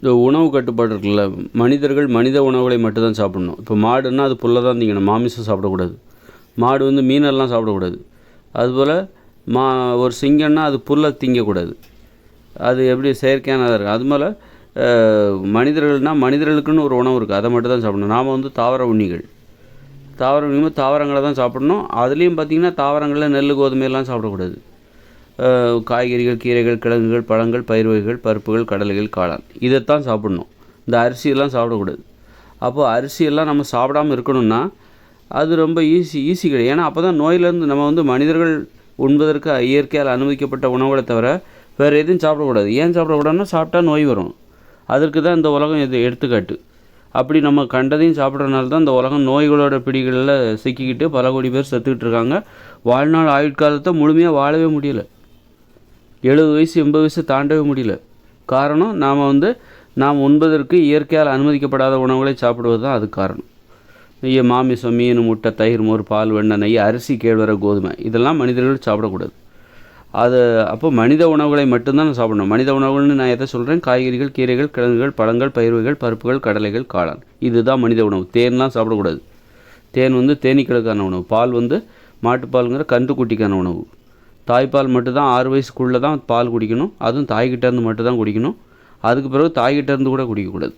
இந்த உணவு கட்டுப்பாடு இருக்குல்ல மனிதர்கள் மனித உணவுகளை மட்டும்தான் சாப்பிடணும். இப்போ மாடுன்னா அது புல்லை தான் திங்கணும் மாமிசம் சாப்பிடக்கூடாது. மாடு வந்து மீனெல்லாம் சாப்பிடக்கூடாது. அதுபோல் மா ஒரு சிங்கம்னா அது புல்லை திங்கக்கூடாது. அது எப்படி செயற்கையானதாக இருக்குது அது மனிதர்கள்னால் மனிதர்களுக்குன்னு ஒரு உணவு இருக்குது அதை மட்டும் தான் சாப்பிடணும். நாம் வந்து தாவர உண்ணிகள். தாவர உண்ணிகள் தாவரங்களை தான் சாப்பிடணும். அதுலேயும் பார்த்திங்கன்னா தாவரங்களில் நெல் கோதுமையெல்லாம் சாப்பிடக்கூடாது. காய்கறிகள் கீரைகள் கிழங்குகள் பழங்கள் பயிர் வகைகள் பருப்புகள் கடலைகள் காளான். இதைத்தான் சாப்பிடணும். இந்த அரிசியெல்லாம் சாப்பிடக்கூடாது. அப்போது அரிசியெல்லாம் நம்ம சாப்பிடாம இருக்கணும்னா அது ரொம்ப ஈஸி ஈஸி கிடையாது. ஏன்னா அப்போ தான் நோயிலேருந்து நம்ம வந்து மனிதர்கள் உண்பதற்கு இயற்கையால் அனுமதிக்கப்பட்ட உணவுகளை தவிர வேறு எதுவும் சாப்பிடக்கூடாது. ஏன் சாப்பிடக்கூடாதுன்னா சாப்பிட்டா நோய் வரும். அதற்கு தான் இந்த உலகம் இது எடுத்துக்காட்டு. அப்படி நம்ம கண்டதையும் சாப்பிட்றதுனால தான் இந்த உலகம் நோய்களோட பிடிகளில் சிக்கிக்கிட்டு பல கோடி பேர் செத்துக்கிட்டு இருக்காங்க. வாழ்நாள் ஆயுட்காலத்தை முழுமையாக வாழவே முடியல. எழுபது வயசு எண்பது வயசு தாண்டவே முடியல. காரணம் நாம் வந்து நாம் உண்பதற்கு இயற்கையால் அனுமதிக்கப்படாத உணவுகளை சாப்பிடுவது தான் அதுக்கு காரணம். நெய்ய மாமிசம் மீன் முட்டை தயிர் மோர் பால் வெண்ணெய் நெய் அரிசி கேழ்வரை கோதுமை இதெல்லாம் மனிதர்கள் சாப்பிடக்கூடாது. அது அப்போ மனித உணவுகளை மட்டும்தான் நான் சாப்பிடணும். மனித உணவுகள்னு நான் எதை சொல்கிறேன் காய்கறிகள் கீரைகள் கிழங்குகள் பழங்கள் பயிர் வகைகள் பருப்புகள் கடலைகள் காளான். இதுதான் மனித உணவு. தேன்லாம் சாப்பிடக்கூடாது. தேன் வந்து தேனீக்களுக்கான உணவு. பால் வந்து மாட்டுப்பாலுங்கிற கன்றுக்குட்டிக்கான உணவு. தாய்ப்பால் மட்டும்தான் ஆறு வயசுக்குள்ளே தான் பால் குடிக்கணும். அதுவும் தாய்கிட்டேருந்து மட்டும்தான் குடிக்கணும். அதுக்கு பிறகு தாய்கிட்டேருந்து கூட குடிக்கக்கூடாது.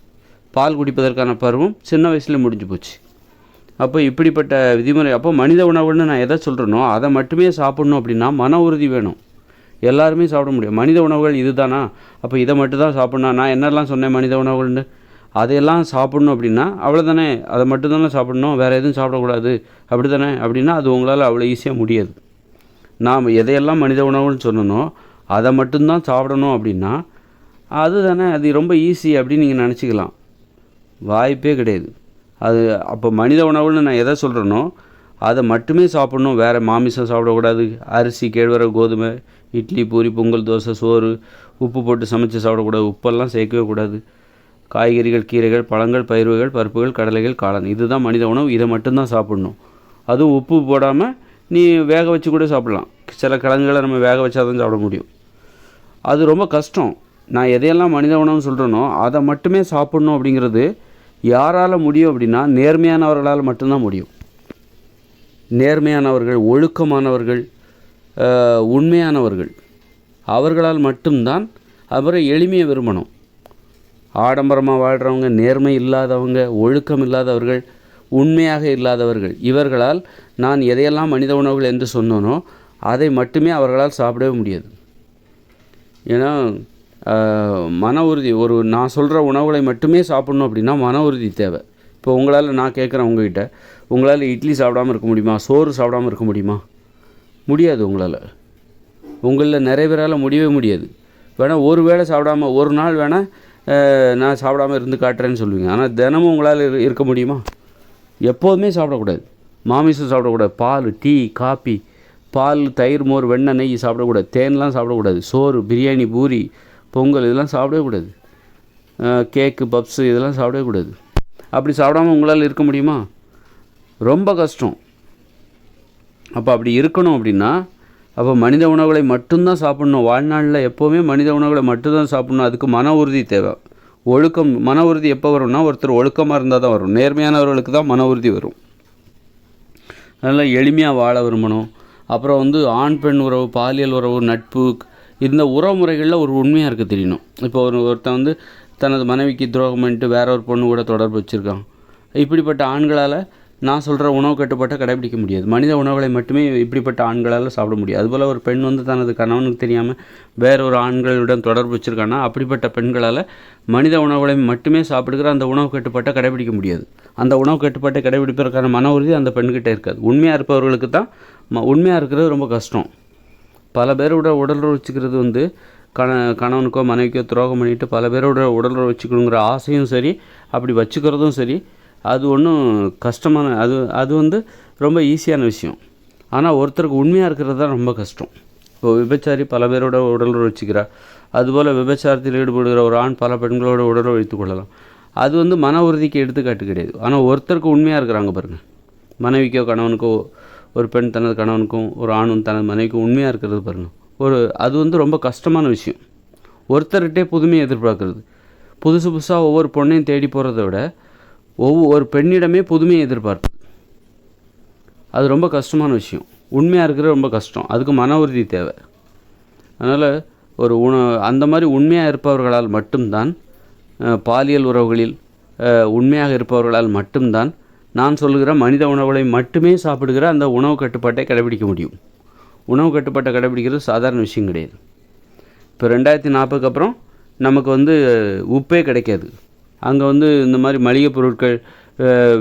பால் குடிப்பதற்கான பருவம் சின்ன வயசுல முடிஞ்சு போச்சு. அப்போ இப்படிப்பட்ட விதிமுறை அப்போ மனித உணவுன்னு நான் எதை சொல்கிறேனோ அதை மட்டுமே சாப்பிட்ணும் அப்படின்னா மன உறுதி வேணும். எல்லாருமே சாப்பிட முடியும். மனித உணவுகள் இதுதானா? அப்போ இதை மட்டும் தான் சாப்பிட்ணும். நான் என்னெல்லாம் சொன்னேன் மனித உணவுகள்னு? அதையெல்லாம் சாப்பிட்ணும் அப்படின்னா அவ்வளோதானே அதை மட்டும்தானே சாப்பிட்ணும். சாப்பிடணும் வேறு எதுவும் சாப்பிடக்கூடாது. அப்படி தானே அப்படின்னா அது உங்களால் அவ்வளோ ஈஸியாக முடியாது. நாம் எதையெல்லாம் மனித உணவுன்னு சொன்னனோ அதை மட்டும்தான் சாப்பிடணும் அப்படின்னா அதுதானே அது ரொம்ப ஈஸி அப்படின்னு நீங்கள் நினச்சிக்கலாம். வாய்ப்பே கிடையாது. அது அப்போ மனித உணவுன்னு நான் எதை சொல்கிறேனோ அதை மட்டுமே சாப்பிடணும். வேறு மாமிசம் சாப்பிடக்கூடாது. அரிசி கேழ்வரகு கோதுமை இட்லி பூரி பொங்கல் தோசை சோறு உப்பு போட்டு சமைச்சு சாப்பிடக்கூடாது. உப்பெல்லாம் சேர்க்கவே கூடாது. காய்கறிகள் கீரைகள் பழங்கள் பயிர்கள் பருப்புகள் கடலைகள் காளான். இதுதான் மனித உணவு. இதை மட்டும்தான் சாப்பிடணும். அதுவும் உப்பு போடாமல் நீ வேக வச்சு கூட சாப்பிட்லாம். சில கிழங்குகளை நம்ம வேக வச்சா தான் சாப்பிட முடியும். அது ரொம்ப கஷ்டம். நான் எதையெல்லாம் மனித உணவுன்னு சொல்கிறேனோ அதை மட்டுமே சாப்பிட்ணும் அப்படிங்கிறது யாரால் முடியும் அப்படின்னா நேர்மையானவர்களால் மட்டும்தான் முடியும். நேர்மையானவர்கள் ஒழுக்கமானவர்கள் உண்மையானவர்கள் அவர்களால் மட்டும்தான் அவரை எளிமையை விரும்பணும். ஆடம்பரமாக வாழ்கிறவங்க நேர்மை இல்லாதவங்க ஒழுக்கம் இல்லாதவர்கள் உண்மையாக இல்லாதவர்கள் இவர்களால் நான் எதையெல்லாம் மனித உணவுகள் என்று சொன்னோனோ அதை மட்டுமே அவர்களால் சாப்பிடவே முடியாது. ஏன்னா மன உறுதி ஒரு நான் சொல்கிற உணவுகளை மட்டுமே சாப்பிடணும் அப்படின்னா மன உறுதி தேவை. இப்போ உங்களால் நான் கேட்குறேன் உங்ககிட்ட உங்களால் இட்லி சாப்பிடாம இருக்க முடியுமா? சோறு சாப்பிடாம இருக்க முடியுமா? முடியாது உங்களால். உங்களில் நிறைய பேரால் முடியவே முடியாது. வேணால் ஒரு வேளை சாப்பிடாம ஒரு நாள் வேணால் நான் சாப்பிடாம இருந்து காட்டுறேன்னு சொல்லுவீங்க. ஆனால் தினமும் உங்களால் இரு- இருக்க முடியுமா? எப்போதுமே சாப்பிடக்கூடாது. மாமிசம் சாப்பிடக்கூடாது. பால் டீ காப்பி பால் தயிர் மோர் வெண்ணெய் நெய் சாப்பிடக்கூடாது. தேன்லாம் சாப்பிடக்கூடாது. சோறு பிரியாணி பூரி பொங்கல் இதெல்லாம் சாப்பிடவே கூடாது கேக்கு பப்ஸு இதெல்லாம் சாப்பிடவே கூடாது அப்படி சாப்பிடாம உங்களால் இருக்க முடியுமா? ரொம்ப கஷ்டம். அப்போ அப்படி இருக்கணும் அப்படின்னா அப்போ மனித உணவுகளை மட்டும்தான் சாப்பிடணும். வாழ்நாளில் எப்போவுமே மனித உணவுகளை மட்டும்தான் சாப்பிடணும். அதுக்கு மன உறுதி தேவை. ஒழுக்கம் மன உறுதி எப்போ வரும்னா ஒருத்தர் ஒழுக்கமாக இருந்தால் தான் வரும். நேர்மையானவர்களுக்கு தான் மன உறுதி வரும். அதனால் எளிமையாக வாழ விரும்பணும். அப்புறம் வந்து ஆண் பெண் உறவு பாலியல் உறவு நட்பு இந்த உறவு முறைகளில் ஒரு உண்மையாக இருக்க தெரியணும். இப்போ ஒரு ஒருத்தன் வந்து தனது மனைவிக்கு துரோகம் பண்ணிட்டு வேற ஒரு பொண்ணு கூட தொடர்பு வச்சுருக்கான். இப்படிப்பட்ட ஆண்களால் நான் சொல்கிற உணவு கட்டுப்பாட்டை கடைபிடிக்க முடியாது. மனித உணவுகளை மட்டுமே இப்படிப்பட்ட ஆண்களால் சாப்பிட முடியும் அதுபோல் ஒரு பெண் வந்து தனது கணவனுக்கு தெரியாமல் வேற ஒரு ஆண்களுடன் தொடர்பு வச்சுருக்கான்னா அப்படிப்பட்ட பெண்களால் மனித உணவுகளை மட்டுமே சாப்பிடுகிற அந்த உணவு கட்டுப்பாட்டை கடைபிடிக்க முடியாது. அந்த உணவு கட்டுப்பாட்டை கடைபிடிப்பதற்கான மன உறுதி அந்த பெண்கிட்ட இருக்காது. உண்மையாக இருப்பவர்களுக்கு தான் ம உண்மையாக இருக்கிறது ரொம்ப கஷ்டம். பல பேரோட உடல் வச்சுக்கிறது வந்து கண கணவனுக்கோ மனைவிக்கோ துரோகம் பண்ணிட்டு பல பேரோட உடல் வச்சுக்கணுங்கிற ஆசையும் சரி அப்படி வச்சுக்கிறதும் சரி அது ஒன்றும் கஷ்டமான அது அது வந்து ரொம்ப ஈஸியான விஷயம். ஆனால் ஒருத்தருக்கு உண்மையாக இருக்கிறது தான் ரொம்ப கஷ்டம். இப்போ விபச்சாரி பல பேரோட உடல் வச்சுக்கிறார் அதுபோல் விபச்சாரத்தில் ஈடுபடுகிற ஒரு ஆண் பல பெண்களோட உடல் வைத்துக் கொள்ளலாம். அது வந்து மன உறுதிக்கு எடுத்துக்காட்டு கிடையாது. ஆனால் ஒருத்தருக்கு உண்மையாக இருக்கிறாங்க பாருங்கள் மனைவிக்கோ கணவனுக்கோ ஒரு பெண் தனது கணவனுக்கும் ஒரு ஆணும் தனது மனைவிக்கும் உண்மையாக இருக்கிறது பாருங்கள் ஒரு அது வந்து ரொம்ப கஷ்டமான விஷயம். ஒருத்தர்கிட்டே புதுமையை எதிர்பார்க்குறது. புதுசு புதுசாக ஒவ்வொரு பொண்ணையும் தேடி போகிறத விட ஒவ்வொரு பெண்ணிடமே புதுமையை எதிர்பார்ப்பு அது ரொம்ப கஷ்டமான விஷயம். உண்மையாக இருக்கிறது ரொம்ப கஷ்டம். அதுக்கு மன உறுதி தேவை. அதனால் ஒரு உண அந்த மாதிரி உண்மையாக இருப்பவர்களால் மட்டும்தான் பாலியல் உறவுகளில் உண்மையாக இருப்பவர்களால் மட்டும்தான் நான் சொல்லுகிற மனித உணவுகளை மட்டுமே சாப்பிடுகிற அந்த உணவு கட்டுப்பாட்டை கடைபிடிக்க முடியும். உணவு கட்டுப்பாட்டை கடைபிடிக்கிறது சாதாரண விஷயம் கிடையாது. இப்போ ரெண்டாயிரத்தி நாற்பதுக்கு அப்புறம் நமக்கு வந்து உப்பே கிடைக்காது. அங்கே வந்து இந்த மாதிரி மளிகை பொருட்கள்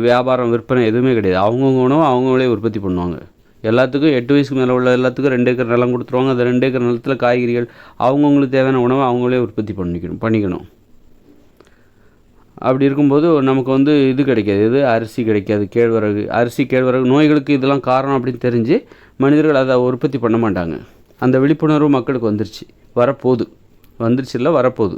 வியாபாரம் விற்பனை எதுவுமே கிடையாது. அவங்கவுங்க உணவு அவங்கவுங்களே உற்பத்தி பண்ணுவாங்க. எல்லாத்துக்கும் எட்டு வயசுக்கு மேலே உள்ள எல்லாத்துக்கும் ரெண்டு ஏக்கர் நிலம் கொடுத்துருவாங்க. அந்த ரெண்டு ஏக்கர் நிலத்தில் காய்கறிகள் அவங்கவுங்களுக்கு தேவையான உணவை அவங்களே உற்பத்தி பண்ணிக்கணும் பண்ணிக்கணும். அப்படி இருக்கும்போது நமக்கு வந்து இது கிடைக்காது. இது அரிசி கிடைக்காது. கேழ்வரகு அரிசி கேழ்வரகு நோய்களுக்கு இதெல்லாம் காரணம் அப்படின்னு தெரிஞ்சு மனிதர்கள் அதை உற்பத்தி பண்ண மாட்டாங்க. அந்த விழிப்புணர்வு மக்களுக்கு வந்துருச்சு. வரப்போகுது. வந்துருச்சு இல்லை வரப்போகுது.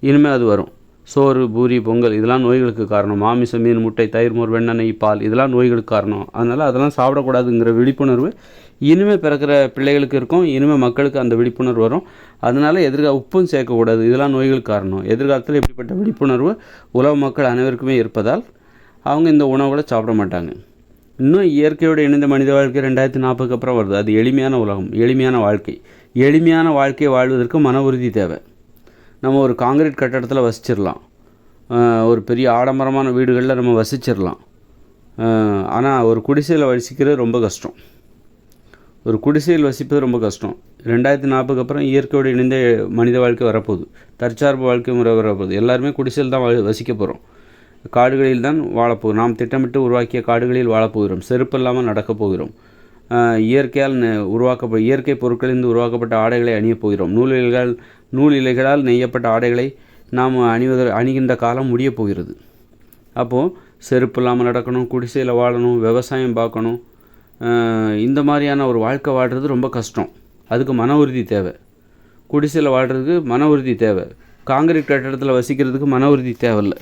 இனிமேல் அது வரும். சோறு பூரி பொங்கல் இதெல்லாம் நோய்களுக்கு காரணம். மாமிசம் மீன் முட்டை தயிர் மோர் வெண்ணெய் பால் இதெல்லாம் நோய்களுக்கு காரணம். அதனால் அதெல்லாம் சாப்பிடக்கூடாதுங்கிற விழிப்புணர்வு இனிமேல் பிறக்கிற பிள்ளைகளுக்கு இருக்கும். இனிமேல் மக்களுக்கு அந்த விழிப்புணர்வு வரும். அதனால் எதிர்கால உப்பும் சேர்க்கக்கூடாது. இதெல்லாம் நோய்களுக்கு காரணம். எதிர்காலத்தில் இப்படிப்பட்ட விழிப்புணர்வு உலக மக்கள் அனைவருக்குமே இருப்பதால் அவங்க இந்த உணவுகளை சாப்பிட மாட்டாங்க. இன்னும் இயற்கையோடு இணைந்த மனித வாழ்க்கை ரெண்டாயிரத்தி நாற்பதுக்கு அப்புறம் வருது. அது எளிமையான உலகம் எளிமையான வாழ்க்கை. எளிமையான வாழ்க்கையை வாழ்வதற்கு மன உறுதி தேவை. நம்ம ஒரு காங்கிரீட் கட்டடத்தில் வசிச்சிடலாம் ஒரு பெரிய ஆடம்பரமான வீடுகளில் நம்ம வசிச்சிடலாம் ஆனால் ஒரு குடிசையில் வசிக்கிறது ரொம்ப கஷ்டம். ஒரு குடிசையில் வசிப்பது ரொம்ப கஷ்டம். ரெண்டாயிரத்தி நாற்பதுக்கு அப்புறம் இயற்கையோடு இணைந்த மனித வாழ்க்கை வரப்போகுது. தற்சார்பு வாழ்க்கை முறை வரப்போகுது. எல்லாருமே குடிசையில் தான் வசிக்க போகிறோம் காடுகளில் தான் வாழப்போகிறோம். நாம் திட்டமிட்டு உருவாக்கிய காடுகளில் வாழப்போகிறோம். செருப்பு இல்லாமல் நடக்கப் போகிறோம். இயற்கையால் நெ- உருவாக்கப்ப இயற்கை பொருட்களிலிருந்து உருவாக்கப்பட்ட ஆடைகளை அணியப் போகிறோம். நூல் இலைகள் நூல் இலைகளால் நெய்யப்பட்ட ஆடைகளை நாம் அணிவத அணிகின்ற காலம் முடியப் போகிறது. அப்போது செருப்பு இல்லாமல் நடக்கணும் குடிசையில் வாழணும் விவசாயம் பார்க்கணும் இந்த மாதிரியான ஒரு வாழ்க்கை வாழ்கிறது ரொம்ப கஷ்டம். அதுக்கு மன உறுதி தேவை. குடிசையில் வாழ்கிறதுக்கு மன உறுதி தேவை. காங்கிரீட் கட்டடத்தில் வசிக்கிறதுக்கு மன உறுதி தேவையில்லை.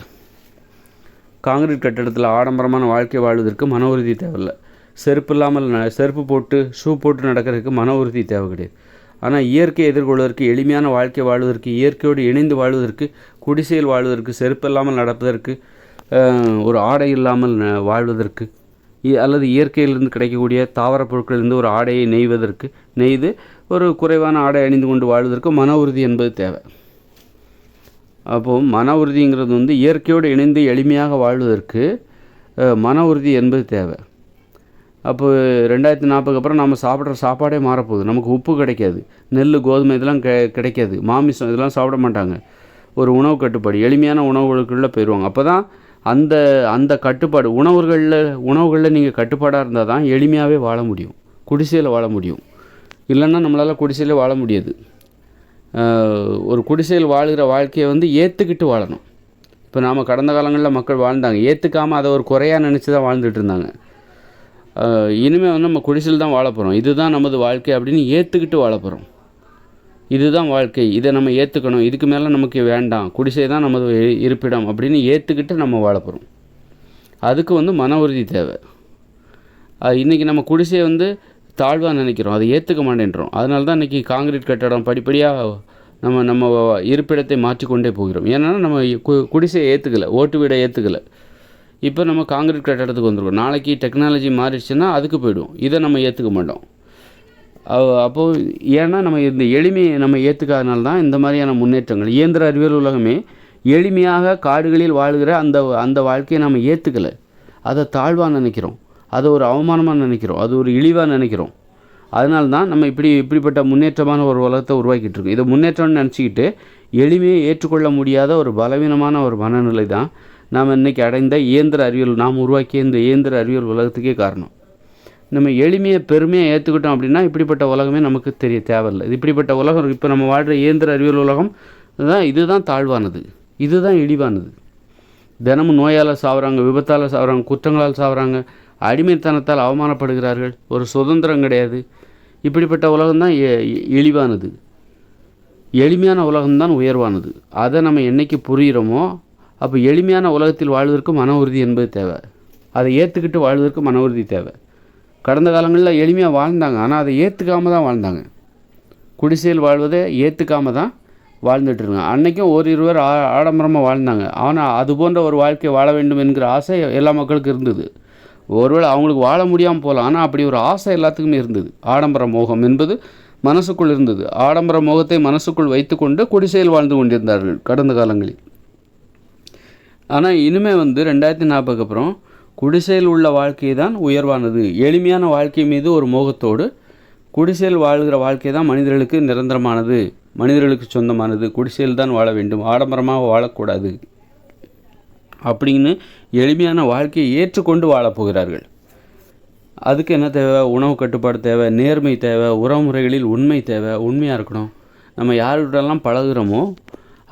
காங்கிரீட் கட்டடத்தில் ஆடம்பரமான வாழ்க்கை வாழ்வதற்கு மன உறுதி தேவையில்லை. செருப்பு இல்லாமல் ந- செருப்பு போட்டு ஷூ போட்டு நடக்கிறதுக்கு மன உறுதி தேவை கிடையாது ஆனால் இயற்கையை எதிர்கொள்வதற்கு எளிமையான வாழ்க்கை வாழ்வதற்கு இயற்கையோடு இணைந்து வாழ்வதற்கு குடிசையில் வாழ்வதற்கு செருப்பு இல்லாமல் நடப்பதற்கு ஒரு ஆடை இல்லாமல் வாழ்வதற்கு இ- அல்லது இயற்கையிலிருந்து கிடைக்கக்கூடிய தாவரப் பொருட்களிலிருந்து ஒரு ஆடையை நெய்வதற்கு நெய்து ஒரு குறைவான ஆடை அணிந்து கொண்டு வாழ்வதற்கு மன உறுதி என்பது தேவை. அப்போது மன உறுதிங்கிறது வந்து இயற்கையோடு இணைந்து எளிமையாக வாழ்வதற்கு மன உறுதி என்பது தேவை. அப்போ ரெண்டாயிரத்தி நாற்பதுக்கு அப்புறம் நம்ம சாப்பிட்ற சாப்பாடே மாறப்போகுது. நமக்கு உப்பு கிடைக்காது. நெல் கோதுமை இதெல்லாம் கெ கிடைக்காது. மாமிசம் இதெல்லாம் சாப்பிட மாட்டாங்க. ஒரு உணவு கட்டுப்பாடு. எளிமையான உணவுகளுக்குள்ளே போயிடுவாங்க அப்போ தான் அந்த அந்த கட்டுப்பாடு உணவுகளில் உணவுகளில் நீங்கள் கட்டுப்பாடாக இருந்தால் தான் எளிமையாகவே வாழ முடியும். குடிசையில் வாழ முடியும். இல்லைன்னா நம்மளால் குடிசையில் வாழ முடியாது. ஒரு குடிசையில் வாழ்கிற வாழ்க்கையை வந்து ஏற்றுக்கிட்டு வாழணும். இப்போ நாம் கடந்த காலங்களில் மக்கள் வாழ்ந்தாங்க. ஏற்றுக்காமல் அதை ஒரு குறையாக நினச்சி தான் வாழ்ந்துட்டு இருந்தாங்க. இனிமேல் வந்து நம்ம குடிசையில் தான் வாழ போகிறோம் இதுதான் நமது வாழ்க்கை அப்படின்னு ஏற்றுக்கிட்டு வாழ போகிறோம் இதுதான் வாழ்க்கை. இதை நம்ம ஏற்றுக்கணும் இதுக்கு மேலே நமக்கு வேண்டாம். குடிசை தான் நமது இருப்பிடம் அப்படின்னு ஏற்றுக்கிட்டு நம்ம வாழ போகிறோம் அதுக்கு வந்து மன உறுதி தேவை. இன்றைக்கி நம்ம குடிசையை வந்து தாழ்வாக நினைக்கிறோம். அதை ஏற்றுக்க மாட்டேன்றோம். அதனால தான் இன்றைக்கி காங்கிரீட் கட்டடம் படிப்படியாக நம்ம நம்ம இருப்பிடத்தை மாற்றிக்கொண்டே போகிறோம். ஏன்னா நம்ம கு- குடிசையை ஏற்றுக்கலை ஓட்டு வீடை ஏற்றுக்கலை இப்போ நம்ம காங்கிரீட் கட்டடத்துக்கு வந்துருக்கோம். நாளைக்கு டெக்னாலஜி மாறிடுச்சுன்னா அதுக்கு போயிடுவோம். இதை நம்ம ஏற்றுக்க மாட்டோம். அப்போது ஏன்னா நம்ம இந்த எளிமையை நம்ம ஏற்றுக்காதனால தான் இந்த மாதிரியான முன்னேற்றங்கள். இயந்திர அறிவியல் உலகமே எளிமையாக காடுகளில் வாழ்கிற அந்த அந்த வாழ்க்கையை நம்ம ஏற்றுக்கலை அதை தாழ்வாக நினைக்கிறோம். அதை ஒரு அவமானமாக நினைக்கிறோம். அது ஒரு இழிவாக நினைக்கிறோம். அதனால தான் நம்ம இப்படி இப்படிப்பட்ட முன்னேற்றமான ஒரு உலகத்தை உருவாக்கிட்டு இருக்கோம். இதை முன்னேற்றம்னு நினச்சிக்கிட்டு எளிமையை ஏற்றுக்கொள்ள முடியாத ஒரு பலவீனமான ஒரு மனநிலை தான் நாம் இன்றைக்கி அடைந்த இயந்திர அறிவியல் நாம் உருவாக்கிய இந்த இயந்திர அறிவியல் உலகத்துக்கே காரணம். நம்ம எளிமையை பெருமையாக ஏற்றுக்கிட்டோம் அப்படின்னா இப்படிப்பட்ட உலகமே நமக்கு தெரிய தேவையில்லை. இது இப்படிப்பட்ட உலகம் இப்போ நம்ம வாழ்கிற இயந்திர அறிவியல் உலகம் தான் இதுதான் தாழ்வானது. இதுதான் இழிவானது. தினமும் நோயால் சாவுறாங்க விபத்தால் சாவுறாங்க குற்றங்களால் சாவுறாங்க அடிமைத்தனத்தால் அவமானப்படுகிறார்கள். ஒரு சுதந்திரம் கிடையாது. இப்படிப்பட்ட உலகம்தான் இழிவானது. எளிமையான உலகம்தான் உயர்வானது. அதை நம்ம என்னைக்கு புரிகிறோமோ அப்போ எளிமையான உலகத்தில் வாழ்வதற்கு மன உறுதி என்பது தேவை. அதை ஏற்றுக்கிட்டு வாழ்வதற்கு மன உறுதி தேவை. கடந்த காலங்களில் எளிமையாக வாழ்ந்தாங்க. ஆனால் அதை ஏற்றுக்காம தான் வாழ்ந்தாங்க. குடிசையில் வாழ்வதை ஏற்றுக்காம தான் வாழ்ந்துட்டுருங்க இருக்காங்க. அன்றைக்கும் ஒரு இருவர் ஆ ஆடம்பரமாக வாழ்ந்தாங்க. ஆனால் அது போன்ற ஒரு வாழ்க்கை வாழ வேண்டும் என்கிற ஆசை எல்லா மக்களுக்கும் இருந்தது. ஒருவேளை அவங்களுக்கு வாழ முடியாமல் போகலாம் ஆனால் அப்படி ஒரு ஆசை எல்லாத்துக்குமே இருந்தது. ஆடம்பர மோகம் என்பது மனசுக்குள் இருந்தது. ஆடம்பர மோகத்தை மனசுக்குள் வைத்துக்கொண்டு குடிசையில் வாழ்ந்து கொண்டிருந்தார்கள் கடந்த காலங்களில். ஆனால் இனிமே வந்து ரெண்டாயிரத்தி நாற்பதுக்கு அப்புறம் குடிசையில் உள்ள வாழ்க்கை தான் உயர்வானது. எளிமையான வாழ்க்கை மீது ஒரு மோகத்தோடு குடிசையில் வாழ்கிற வாழ்க்கை தான் மனிதர்களுக்கு நிரந்தரமானது. மனிதர்களுக்கு சொந்தமானது. குடிசையில் தான் வாழ வேண்டும். ஆடம்பரமாக வாழக்கூடாது. அப்படின்னு எளிமையான வாழ்க்கையை ஏற்றுக்கொண்டு வாழப் போகிறார்கள். அதுக்கு என்ன தேவை? உணவு கட்டுப்பாடு தேவை நேர்மை தேவை உறவுமுறைகளில் உண்மை தேவை உண்மையாக இருக்கணும். நம்ம யார்கிட்டலாம் பழகுறோமோ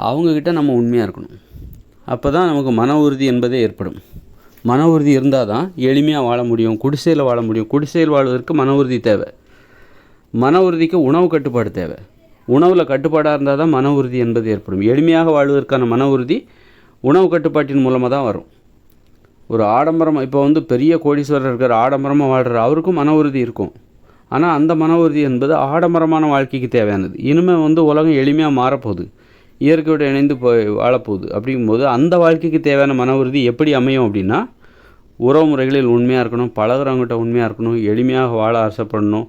அவங்கக்கிட்ட நம்ம உண்மையாக இருக்கணும். அப்போ தான் நமக்கு மன உறுதி என்பதே ஏற்படும். மன உறுதி இருந்தால் தான் எளிமையாக வாழ முடியும் குடிசையில் வாழ முடியும். குடிசையில் வாழ்வதற்கு மன உறுதி தேவை. மன உறுதிக்கு உணவு கட்டுப்பாடு தேவை. உணவில் கட்டுப்பாடாக இருந்தால் தான் மன உறுதி என்பது ஏற்படும். எளிமையாக வாழ்வதற்கான மன உறுதி உணவு கட்டுப்பாட்டின் மூலமாக தான் வரும். ஒரு ஆடம்பரம் இப்போ வந்து பெரிய கோடீஸ்வரர் இருக்கிற ஆடம்பரமாக வாழ்கிற அவருக்கும் மன உறுதி இருக்கும். ஆனால் அந்த மன உறுதி என்பது ஆடம்பரமான வாழ்க்கைக்கு தேவையானது. இனிமேல் வந்து உலகம் எளிமையாக மாறப்போகுது. இயற்கையோடு இணைந்து போய் வாழப்போகுது. அப்படிங்கும்போது அந்த வாழ்க்கைக்கு தேவையான மன உறுதி எப்படி அமையும் அப்படின்னா உறவு முறைகளில் உண்மையாக இருக்கணும் பழகிறவங்ககிட்ட உண்மையாக இருக்கணும் எளிமையாக வாழ ஆசைப்படணும்.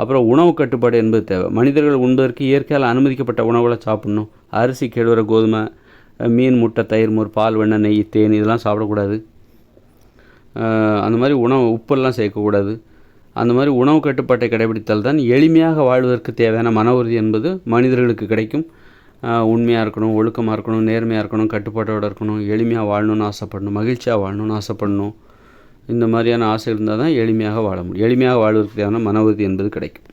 அப்புறம் உணவு கட்டுப்பாடு என்பது தேவை. மனிதர்கள் உண்பதற்கு இயற்கையால் அனுமதிக்கப்பட்ட உணவுகளை சாப்பிடணும். அரிசி கேழ்வர கோதுமை மீன் முட்டை தயிர் மோர் பால் வெண்ணெய் நெய் தேன் இதெல்லாம் சாப்பிடக்கூடாது. அந்த மாதிரி உணவு உப்பெல்லாம் சேர்க்கக்கூடாது. அந்த மாதிரி உணவு கட்டுப்பாட்டை கடைபிடித்தால் தான் எளிமையாக வாழ்வதற்கு தேவையான மன உறுதி என்பது மனிதர்களுக்கு கிடைக்கும். உண்மையாக இருக்கணும் ஒழுக்கமாக இருக்கணும் நேர்மையாக இருக்கணும் கட்டுப்பாட்டோடு இருக்கணும் எளிமையாக வாழணும்னு ஆசைப்படணும் மகிழ்ச்சியாக வாழணும்னு ஆசைப்படணும். இந்த மாதிரியான ஆசை இருந்தால் தான் எளிமையாக வாழ முடியும். எளிமையாக வாழ்வதற்கான மன உறுதி என்பது கிடைக்கும்.